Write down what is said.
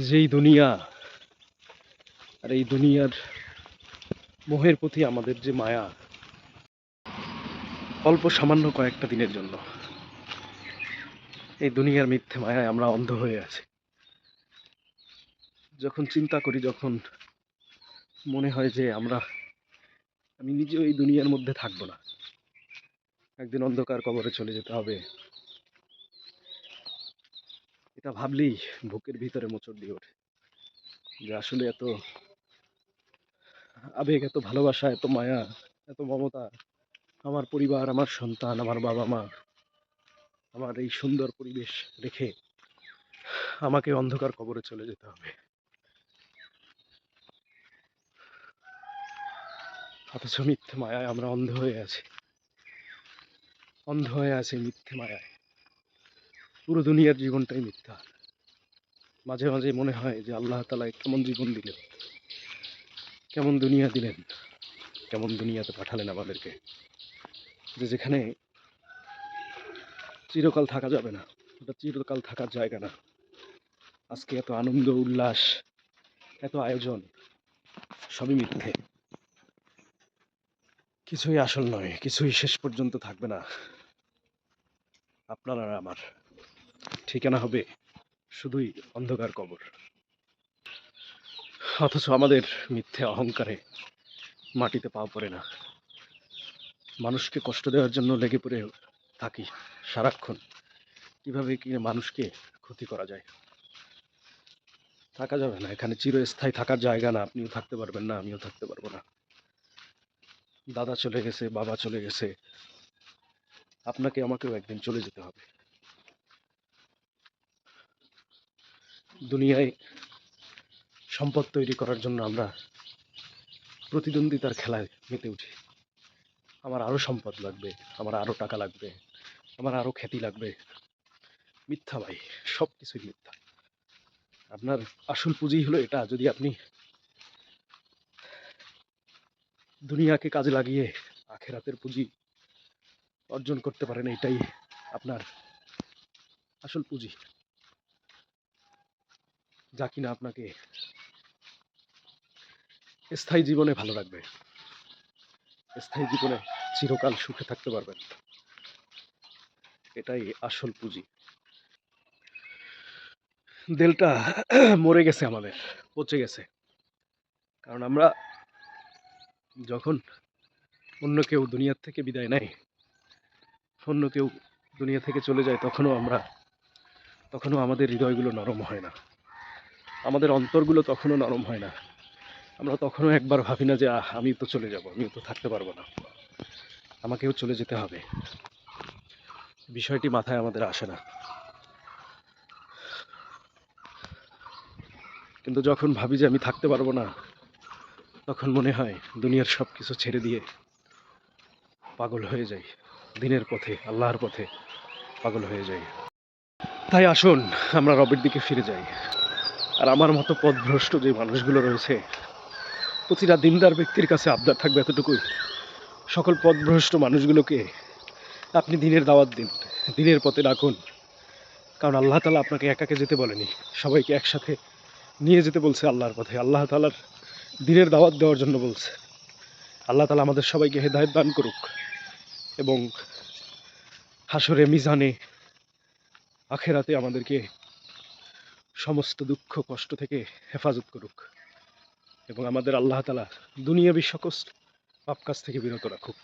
যেই দুনিয়া আর এই দুনিয়ার মোহের প্রতি আমাদের যে মায়া, অল্প সামান্য কয়েকটা দিনের জন্য এই দুনিয়ার মিথ্যে মায়ায় আমরা অন্ধ হয়ে আছি। যখন চিন্তা করি, যখন মনে হয় যে আমরা, আমি নিজেও এই দুনিয়ার মধ্যে থাকব না। একদিন অন্ধকার কবরে চলে যেতে হবে। এটা ভাবলেই বুকের ভিতরে মোচড় দিয়ে ওঠে যে আসলে এত আবেগ, এত ভালোবাসা, এত মায়া, এত মমতা আমার পরিবার, আমার সন্তান, আমার বাবা মা, আমার এই সুন্দর পরিবেশ রেখে আমাকে অন্ধকার কবরে চলে যেতে হবে। অথচ মিথ্যে মায়ায় আমরা অন্ধ হয়ে আছি। অন্ধ হয়ে আছি মিথ্যে মায়ায়। পুরো দুনিয়ার জীবনটাই মিথ্যা। মাঝে মাঝে মনে হয় যে আল্লাহ তালা কেমন জীবন দিলেন। কেমন দুনিয়া দিলেন, কেমন দুনিয়াতে পাঠালেন আমাদেরকে। যে যেখানে চিরকাল থাকা যাবে না, ওটা চিরকাল থাকার জায়গা না। আজকে এত আনন্দ, উল্লাস, এত আয়োজন, সবই মিথ্যে। কিছুই আসল নয়, কিছুই শেষ পর্যন্ত থাকবে না। আপনার আমার। ঠিকানা হবে শুধুই অন্ধকার কবর। অথচ আমাদের মিথ্যে অহংকারে মাটিতে পা পড়ে না। মানুষকে কষ্ট দেওয়ার জন্য লেগে পড়ে থাকি সারাক্ষণ। কীভাবে কি মানুষকে ক্ষতি করা যায়? থাকা যাবে না, এখানে চিরস্থায়ী থাকার জায়গা না, আপনিও থাকতে পারবেন না, আমিও থাকতে পারব না। দাদা চলে গেছে, বাবা চলে গেছে, আপনাকে, আমাকেও একদিন চলে যেতে হবে। দুনিয়ায় সম্পদ তৈরি করার জন্য আমরা প্রতিদ্বন্দ্বিতার খেলায় মেতে উঠি। আমার আরও সম্পদ লাগবে, আমার আরও টাকা লাগবে, আমার আরও খ্যাতি লাগবে। মিথ্যা ভাই সব কিছুই মিথ্যা। আপনার আসল পুঁজি হলো এটা, যদি আপনি দুনিয়াকে কাজে লাগিয়ে আখেরাতের পুঁজি অর্জন করতে পারেন, এটাই আপনার আসল পুঁজি। যা কিনা আপনাকে স্থায়ী জীবনে ভালো রাখবে। স্থায়ী জীবনে চিরকাল সুখে থাকতে পারবেন। এটাই আসল পুঁজি। দেলটা মরে গেছে আমাদের, পচে গেছে। কারণ আমরা যখন অন্য কেউ দুনিয়ার থেকে বিদায় নেয়, অন্য কেউ দুনিয়া থেকে চলে যায়, তখনও আমরা, তখনও আমাদের হৃদয়গুলো নরম হয় না। আমাদের অন্তরগুলো তখনও নরম হয় না। আমরা তখনও একবার ভাবি না যে আমি তো চলে যাব, আমিও তো থাকতে পারব না। আমাকেও চলে যেতে হবে। বিষয়টি মাথায় আমাদের আসে না। কিন্তু যখন ভাবি যে আমি থাকতে পারব না, তখন মনে হয় দুনিয়ার সব কিছু ছেড়ে দিয়ে পাগল হয়ে যাই। দিনের পথে, আল্লাহর পথে পাগল হয়ে যাই। তাই আসুন, আমরা রবের দিকে ফিরে যাই। আর আমার মতো পথভ্রষ্ট যে মানুষগুলো রয়েছে, প্রতিটা দিনদার ব্যক্তির কাছে আবদার থাকবে এতটুকুই। সকল পথভ্রষ্ট মানুষগুলোকে আপনি দিনের দাওয়াত দিন, দিনের পথে ডাকুন। কারণ আল্লাহ তালা আপনাকে একাকে যেতে বলেনি, সবাইকে একসাথে নিয়ে যেতে বলছে আল্লাহর পথে। আল্লাহ তালার দিনের দাওয়াত দেওয়ার জন্য বলছে। আল্লাহ তালা আমাদের সবাইকে হেদায়ত দান করুক এবং হাসরে মিজানে, আখেরাতে আমাদেরকে সমস্ত দুঃখ, কষ্ট থেকে হেফাজত করুক এবং আমাদের আল্লাহ তালা দুনিয়াবি সকল পাপ কাজ থেকে বিরত রাখুক।